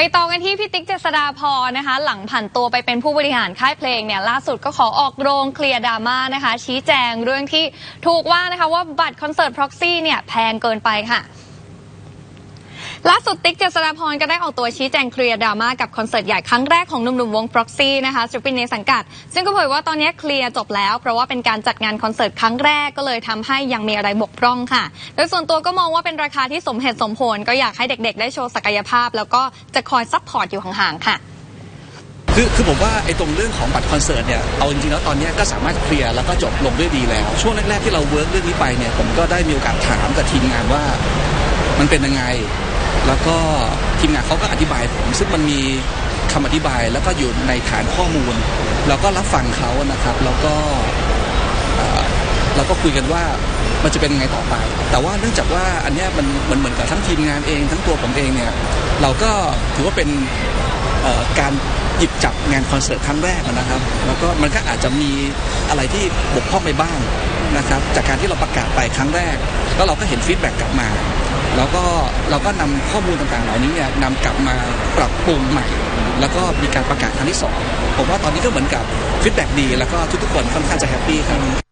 ไปต่อกันที่พี่ติ๊กเจษดาพรนะคะ หลังผ่านตัวไปเป็นผู้บริหารค่ายเพลงเนี่ยล่าสุดก็ขอออกโรงเคลียร์ดราม่านะคะ ชี้แจงเรื่องที่ถูกว่านะคะว่าบัตรคอนเสิร์ต Proxy เนี่ยแพงเกินไปค่ะ ล่าสุดติ๊กเจษฎาพรก็ได้ออกตัวชี้แจงเคลียร์ดราม่ากับคอนเสิร์ตใหญ่ครั้งแรกของหนุ่มๆวง Proxy นะคะศิลปินในสังกัด ซึ่งก็เผยว่าตอนนี้เคลียร์จบแล้ว เพราะว่าเป็นการจัดงานคอนเสิร์ตครั้งแรกก็เลยทำให้ยังมีอะไรบกพร่องค่ะ โดยส่วนตัวก็มองว่าเป็นราคาที่สมเหตุสมผล ก็อยากให้เด็กๆ ได้โชว์ศักยภาพ แล้วก็จะคอยซัพพอร์ตอยู่ห่างๆค่ะคือคือผมว่าไอ้ตรงเรื่องของบัตรคอนเสิร์ตเนี่ยเอาจริงๆแล้วตอนนี้ก็สามารถเคลียร์แล้วก็จบลงด้วยดีแล้ว ช่วงแรกๆที่เราเวิร์กเรื่องนี้ไปเนี่ยผมก็ได้มีโอกาสถามกับทีมงานว่า มันเป็นยังไง แล้วก็ทีมงานเขาก็อธิบายผม ซึ่งมันมีคำอธิบายแล้วก็อยู่ในฐานข้อมูล เราก็รับฟังเขานะครับ แล้วก็เราก็คุยกันว่ามันจะเป็นยังไงต่อไป แต่ว่าเนื่องจากว่าอันนี้มันมันเหมือนกับทั้งทีมงานเอง ทั้งตัวผมเองเนี่ยเราก็ถือว่าเป็นการหยิบจับงานคอนเสิร์ตครั้งแรกนะครับ แล้วก็มันก็อาจจะมีอะไรที่บกพร่องไปบ้างนะครับ จากการที่เราประกาศไปครั้งแรก แล้วเราก็เห็นฟีดแบ็กกลับมาแล้วก็เราก็นำข้อมูลต่างๆเหล่านี้เนี่ยนำกลับมาปรับปรุงใหม่ แล้วก็มีการประกาศครั้งที่สองผมว่าตอนนี้ก็เหมือนกับฟีดแบ็กดี แล้วก็ทุกๆคนค่อนข้างจะแฮปปี้ครับ